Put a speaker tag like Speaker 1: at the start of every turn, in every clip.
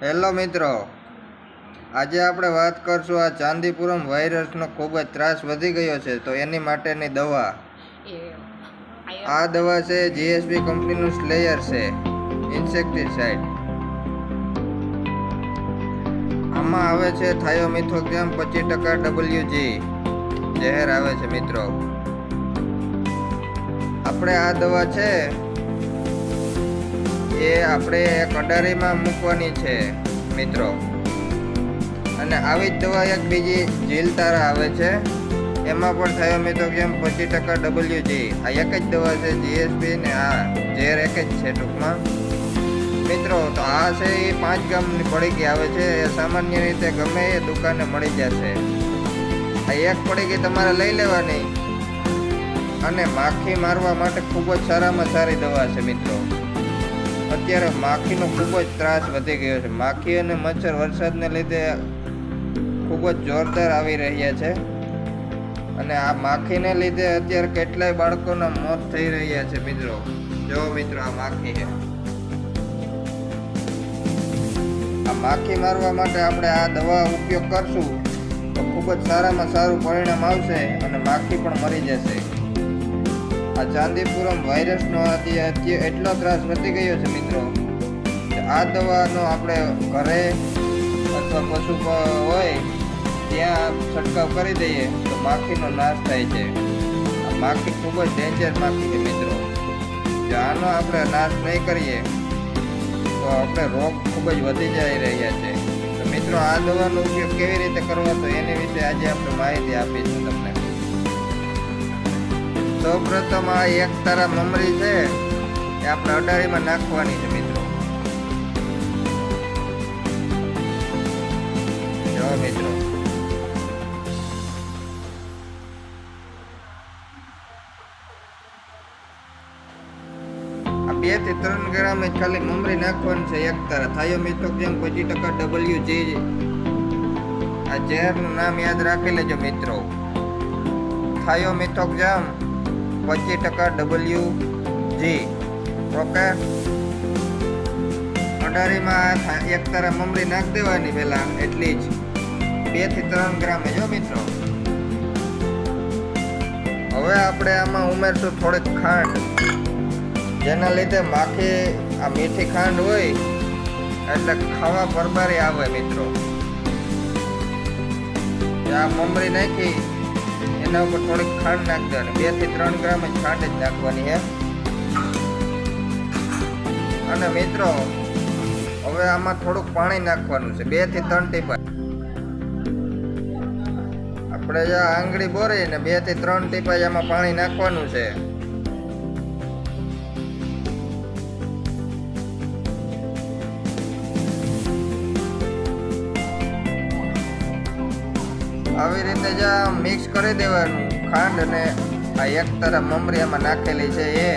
Speaker 1: Hello મિત્રો આજે આપણે વાત કરશું આ ચાંદીપુરમ વાયરસનો ખૂબ જ ત્રાસ વધી ગયો છે તો એની માટેની દવા. આ દવા છે જીએસબી કંપનીનું સ્લેયર છે ઇન્સેક્ટિસાઇડ. આમાં આવે છે થાયોમિથોગ્રામ પચીસ ટકા ડબલ્યુજી. જહેર આવે છે મિત્રો. આપણે આ દવા છે એ આપણે કડારીમાં મૂકવાની છે, મિત્રો. અને આવી જ દવા એક બીજી ઝીલ તારા આવે છે. એમાં પણ થયો મિત્રો કેમ? પચીસ ટકા ડબલ્યુજી. આ એક જ દવા છે, જીએસપી ને આ ઝેર એક જ છે ટૂંકમાં. મિત્રો, તો આ છે એ પાંચ ગામની પડીકી આવે છે. એ સામાન્ય રીતે ગમે એ દુકાને મળી જશે. આ એક પડીકી તમારે લઈ લેવાની. અને માખી મારવા માટે ખૂબ જ સારામાં સારી દવા છે, મિત્રો. અત્યારે માખીનો ખૂબ જ ત્રાસ વધી ગયો છે. માખી અને મચ્છર વરસાદને લીધે ખૂબ જ જોરદાર આવી રહ્યા છે. અને આ માખીને લીધે અત્યારે કેટલાય બાળકોના મોત થઈ રહ્યા છે મિત્રો. જો મિત્રો, આ માખી છે. આ માખી મારવા માટે આપણે આ દવા ઉપયોગ કરશું. તો ખૂબ જ સારામાં સારું પરિણામ આવશે અને માખી પણ મરી જશે. આ ચાંદીપુરમ વાયરસનો અત્યારે એટલો ત્રાસ વધી ગયો છે, મિત્રો આ દવાનો આપણે ઘરે અથવા પશુ હોય, ત્યાં છંટકાવ કરી દઈએ તો માખીનો નાશ થાય છે. માખી ખૂબ જ ડેન્જર માખી છે, મિત્રો. જો આનો આપણે નાશ નહીં કરીએ, તો આપણે રોગ ખૂબ જ વધી જઈ રહ્યા છે. મિત્રો, આ દવાનો ઉપયોગ કેવી રીતે કરવો, તો એની વિશે આજે આપણે માહિતી આપીશું તમને. સૌપ્રથમ આ એક તારા મમરી છે એ આપણે અડારીમાં નાખવાની છે મિત્રો. જો મિત્રો. બેથી ત્રણ ગ્રામ જ ખાલી મમરી નાખવાની છે એક તારા થાયો જેમ પચીસ ટકા ડબલ્યુ જે આ ઝેરનું નામ યાદ રાખી લેજો મિત્રો. થાયો મિથોક્ઝામ પચીસ ટકા ડબલ્યુ જી ઓકે? અઢારીમાં એક તારા મમરી નાખી દેવાની પહેલા, એટલી જ. બેથી ત્રણ ગ્રામે જો મિત્રો. હવે આપણે આમાં ઉમેરશું થોડીક ખાંડ. જેના લીધે માખી, આ મીઠી ખાંડ હોય, એટલે ખાવા પરબારી આવે મિત્રો. આ મમરી નાખી એના ઉપર થોડીક ખાંડ નાખી દેવાની બેથી ત્રણ ગ્રામ જ ખાંડ જ નાખવાની છે અને મિત્રો, હવે આમાં થોડુંક પાણી નાખવાનું છે. બેથી ત્રણ ટીપા. આપણે આંગળી બોરી ને બેથી ત્રણ ટીપા આમાં પાણી નાખવાનું છે. આવી રીતે જ મિક્સ કરી દેવાનું. ખાંડ અને આ એક તરફ મમરી આમાં નાખેલી છે એ.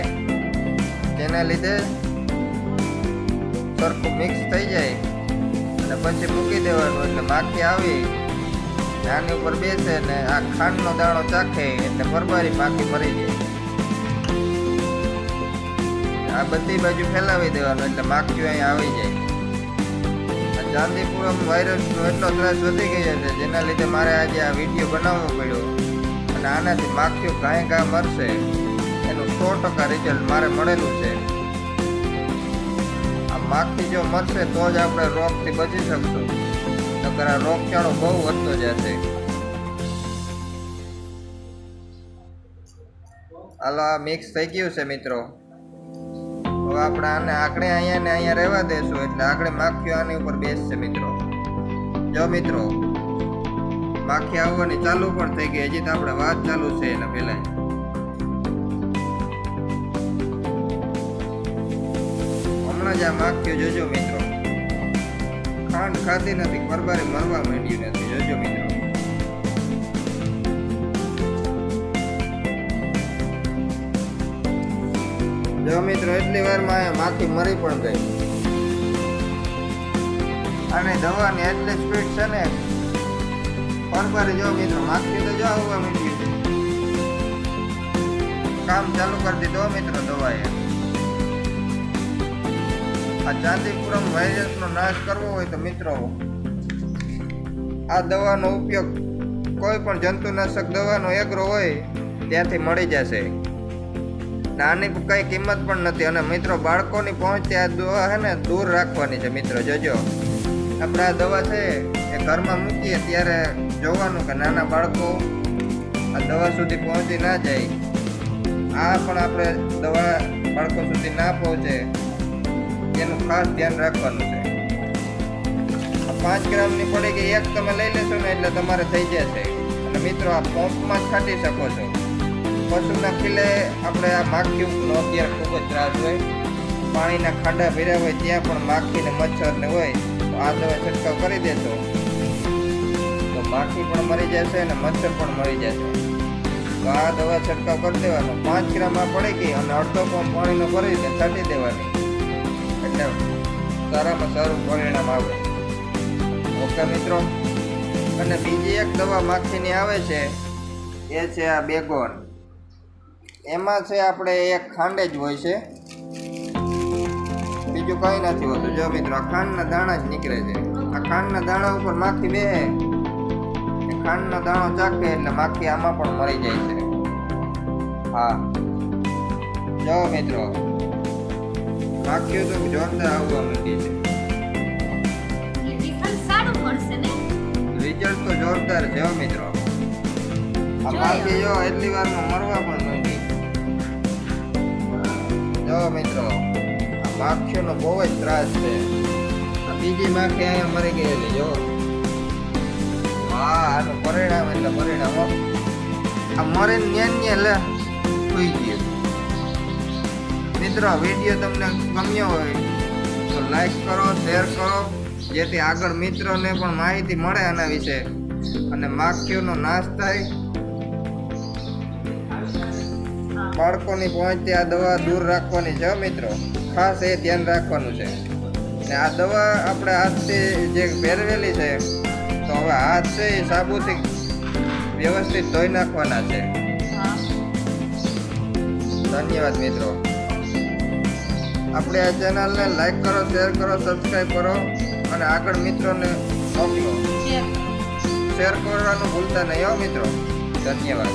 Speaker 1: તેના લીધે સરખું મિક્સ થઈ જાય. અને પછી મૂકી દેવાનું એટલે માખી આવી. આની ઉપર બેસે ને આ ખાંડનો દાણો ચાખે એટલે પરબારી માખી મરી જાય આ બધી બાજુ ફેલાવી દેવાનું એટલે માખીઓ અહીંયા આવી જાય. ચાંદીપુરમ વાયરસનો એટલો ત્રાસ વધી ગયો છે, જેના લીધે મારે આજે આ વીડિયો બનાવવો પડ્યો. અને આનાથી માખીઓ કાંઈ કાં મરશે. એનું સો ટકા રિઝલ્ટ મારે મળેલું છે. આ માખી જો મરશે તો જ આપણે રોગથી બચી શકશું. નકર આ રોગચાળો બહુ વધતો જશે. હાલો મિક્સ થઈ ગયું છે મિત્રો. હવે આપણે આને આકડે અહીંયા ને અહીંયા રહેવા દેશું, એટલે આગળ માખીઓ આની ઉપર બેસશે મિત્રો. જો મિત્રો, માખી આવવાની ચાલુ પણ થઈ ગઈ, હજી તો આપણે વાત ચાલુ છે એના પહેલા હમણાં જ આ માખીઓ જોજો મિત્રો. ખાંડ ખાતી નથી, પરબારે મરવા માંડ્યું નથી, જોજો મિત્રો. જો મિત્રો, એટલી વારમાં માથી મરી પણ ગઈ. અને દવાની એટલી સ્પીડ છે ને પરબારે જો મિત્રો, માખી તો જો આવવા મીઠી કામ ચાલુ કરી દીધો મિત્રો દવાએ. આ ચાંદીપુરમ વાયરસનો નાશ કરવો હોય તો મિત્રો, આ દવાનો ઉપયોગ કોઈ પણ જંતુનાશક દવાનો એગ્રો હોય, ત્યાંથી મળી જશે. ને કંઈ કિંમત પણ નથી અને મિત્રો, બાળકોની પહોંચ આ દવા છે ને, દૂર રાખવાની છે મિત્રો, જોજો. આપણે આ દવા છે એ ઘરમાં મૂકીએ ત્યારે જોવાનું કે નાના બાળકો આ દવા સુધી પહોંચી ના જાય. આ પણ આપણે દવા બાળકો સુધી ના પહોંચે. એનું ખાસ ધ્યાન રાખવાનું છે. પાંચ ગ્રામની પડી કે એક તમે લઈ લેશો ને એટલે તમારે થઈ જશે. અને મિત્રો, આ પંપમાં જ છાંટી શકો છો. પશુના ખીલે આપણે આ માખીનો અત્યારે ખૂબ જ ત્રાસ હોય. પાણીના ખાડા ભર્યા હોય ત્યાં પણ માખી ને મચ્છર ને હોય. તો આ દવા છંટકાવ કરી દેશો તો માખી પણ મરી જશે અને મચ્છર પણ મરી જશે. તો આ દવા છંટકાવ કરી દેવાનો. પાંચ ગ્રામ આ પડી ગઈ અને અડધો પણ પાણીનો ભરીને છાંટી દેવાની. એટલે સારામાં સારું પરિણામ આવે. ઓકે મિત્રો? અને બીજી એક દવા માખીની આવે છે. એ છે આ બેગોન. એમાં છે આપણે એક ખાંડ જ હોય છે. બીજું કંઈ નથી હોતું. જો મિત્રો આ ખાંડના દાણા જ નીકળે છે. આ ખાંડના દાણા ઉપર માખી બે. ખાંડનો દાણો ચાખે એટલે માખી આમાં પણ મરી જાય છે. હા. જો મિત્રો માખીઓ તો જોરદાર આવવા માંડી છે.
Speaker 2: રિઝલ્ટ
Speaker 1: તો જોરદાર છે મિત્રો. આ માખી જો એટલી વારમાં મરવા પણ મિત્રો. આ માખીઓનો બહુ જ ત્રાસ છે. આ બીજી માખી અહીંયા મરી ગયેલી જો. હા, આનું પરિણામ એટલે પરિણામ આ મરીને ન્યા ન્યા લે, સુઈ ગયું. મિત્રો વીડિયો તમને ગમ્યો હોય, તો લાઈક કરો શેર કરો, જેથી આગળ મિત્રોને પણ માહિતી મળે આના વિશે. અને માખીઓનો નાશ થાય બાળકોની પહોંચથી આ દવા દૂર રાખવાની છે મિત્રો. ખાસ એ ધ્યાન રાખવાનું છે. ને આ દવા આપણે હાથથી જે પહેરવેલી છે તો હવે હાથ છે એ સાબુથી વ્યવસ્થિત ધોઈ નાખવાના છે. ધન્યવાદ મિત્રો. આપણે આ ચેનલને લાઈક કરો શેર કરો સબસ્ક્રાઈબ કરો અને આગળ મિત્રોને મોકલો.
Speaker 2: શેર
Speaker 1: કરવાનું ભૂલતા નહીં હો મિત્રો. ધન્યવાદ.